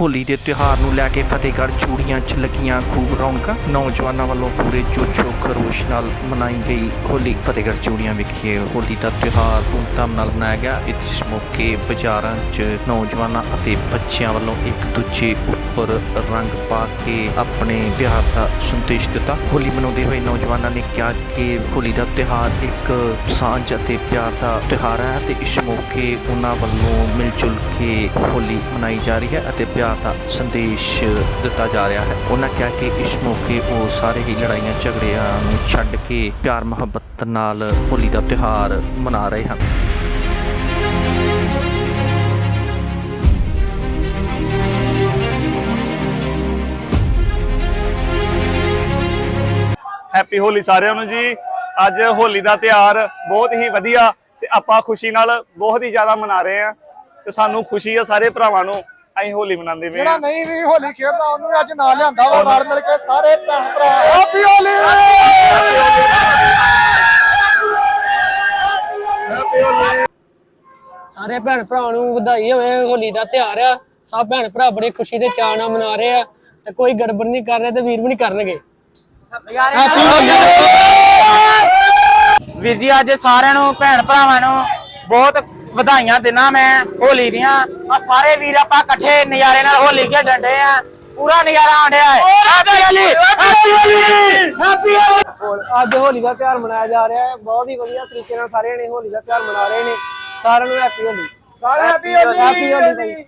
ਹੋਲੀ ਦੇ ਤਿਉਹਾਰ ਨੂੰ ਲੈ ਕੇ ਫਤਿਹਗੜ੍ਹ ਚੂੜੀਆਂ 'ਚ ਲੱਗੀਆਂ ਖੂਬ ਰੌਣਕਾਂ, ਨੌਜਵਾਨਾਂ ਵੱਲੋਂ ਪੂਰੇ ਜੋਸ਼ੋ ਖਰੋਸ਼ ਨਾਲ ਮਨਾਈ ਗਈ ਹੋਲੀ। ਫਤਿਹਗੜ੍ਹ ਚੂੜੀਆਂ ਵਿਖੇ ਹੋਲੀ ਦਾ ਤਿਉਹਾਰ ਧੂਮਧਾਮ ਨਾਲ ਮਨਾਇਆ ਗਿਆ। ਇਸ ਮੌਕੇ ਬਾਜ਼ਾਰਾਂ 'ਚ ਨੌਜਵਾਨਾਂ ਅਤੇ ਬੱਚਿਆਂ ਵੱਲੋਂ ਇੱਕ ਦੂਜੇ ਉੱਪਰ ਰੰਗ ਪਾ ਕੇ ਆਪਣੇ ਵਿਹਾਰ ਦਾ ਸੰਦੇਸ਼ ਦਿੱਤਾ। ਹੋਲੀ ਮਨਾਉਂਦੇ ਹੋਏ ਨੌਜਵਾਨਾਂ ਨੇ ਕਿਹਾ ਕਿ ਹੋਲੀ ਦਾ ਤਿਉਹਾਰ ਇੱਕ ਸਾਂਝ ਅਤੇ ਪਿਆਰ ਦਾ ਤਿਉਹਾਰ ਹੈ ਤੇ ਇਸ ਮੌਕੇ ਉਹਨਾਂ ਵੱਲੋਂ ਮਿਲ ਜੁਲ ਕੇ ਹੋਲੀ ਮਨਾਈ ਜਾ ਰਹੀ ਹੈ ਅਤੇ ਪਿਆਰ ਦਾ ਸੰਦੇਸ਼ ਦਿੱਤਾ ਜਾ ਰਿਹਾ ਹੈ। ਉਹਨਾਂ ਕਿਹਾ ਕਿ ਇਸ ਮੌਕੇ ਉਹ ਸਾਰੇ ਹੀ ਲੜਾਈਆਂ, ਝਗੜਿਆਂ ਨੂੰ ਛੱਡ ਕੇ ਪਿਆਰ, ਮੁਹੱਬਤ ਨਾਲ ਹੋਲੀ ਦਾ ਤਿਉਹਾਰ ਮਨਾ ਰਹੇ ਹਨ। ਹੈਪੀ ਹੋਲੀ ਸਾਰਿਆਂ ਨੂੰ ਜੀ। ਅੱਜ ਹੋਲੀ ਦਾ ਤਿਉਹਾਰ ਬਹੁਤ ਹੀ ਵਧੀਆ ਤੇ ਆਪਾਂ ਖੁਸ਼ੀ ਨਾਲ ਬਹੁਤ ਹੀ ਜ਼ਿਆਦਾ ਮਨਾ ਰਹੇ ਆ ਤੇ ਸਾਨੂੰ ਖੁਸ਼ੀ ਆ ਸਾਰੇ ਭਰਾਵਾਂ ਨੂੰ। ਅਸੀਂ ਹੋਲੀ ਮਨਾਉਂਦੇ ਪਏ ਜਿਹੜਾ ਨਹੀਂ ਵੀ ਹੋਲੀ ਖੇਡਦਾ ਉਹਨੂੰ ਵੀ ਅੱਜ ਨਾਲ ਲਿਆਂਦਾ ਵਾ ਰਲ ਮਿਲ ਕੇ ਸਾਰੇ ਭੈਣ ਭਰਾ। ਹੈਪੀ ਹੋਲੀ ਸਾਰੇ ਭੈਣ ਭਰਾਵਾਂ ਨੂੰ ਵਧਾਈ ਹੋਵੇ ਹੋਲੀ ਦਾ ਤਿਉਹਾਰ ਆ। ਸਭ ਭੈਣ ਭਰਾ ਬੜੀ ਖੁਸ਼ੀ ਦੇ ਚਾਅ ਨਾਲ ਮਨਾ ਰਹੇ ਆ ਤੇ ਕੋਈ ਗੜਬੜ ਨਹੀਂ ਕਰ ਰਿਹਾ ਤੇ ਵੀਰ ਵੀ ਨਹੀਂ ਕਰਨਗੇ। ਹੈਪੀ ਹੋਲੀ ਵੀਰ ਜੀ ਅੱਜ ਸਾਰਿਆਂ ਨੂੰ ਭੈਣ ਭਰਾਵਾਂ ਨੂੰ ਬਹੁਤ ਵਧਾਈਆਂ ਦਿਨਾ ਮੈਂ ਹੋਲੀ ਦੀਆਂ। ਆ ਸਾਰੇ ਵੀਰ ਆਪਾਂ ਇਕੱਠੇ ਨਜ਼ਾਰੇ ਨਾਲ ਹੋਲੀ ਖੇਡਣ ਡਏ ਆ। ਪੂਰਾ ਨਜ਼ਾਰਾ ਆਂਡਿਆ ਹੈ happy Holi happy Holi happy Holi ਅੱਜ ਹੋਲੀ ਦਾ ਤਿਉਹਾਰ ਮਨਾਇਆ ਜਾ ਰਿਹਾ ਹੈ। ਬਹੁਤ ਹੀ ਵਧੀਆ ਤਰੀਕੇ ਨਾਲ ਸਾਰੇ ਨੇ ਹੋਲੀ ਦਾ ਤਿਉਹਾਰ ਮਨਾ ਰਹੇ ਨੇ। ਸਾਰਿਆਂ ਨੂੰ ਹੈਪੀ ਹੋਲੀ ਸਾਰੇ ਹੈਪੀ ਹੋਲੀ ਹੈਪੀ ਹੋਲੀ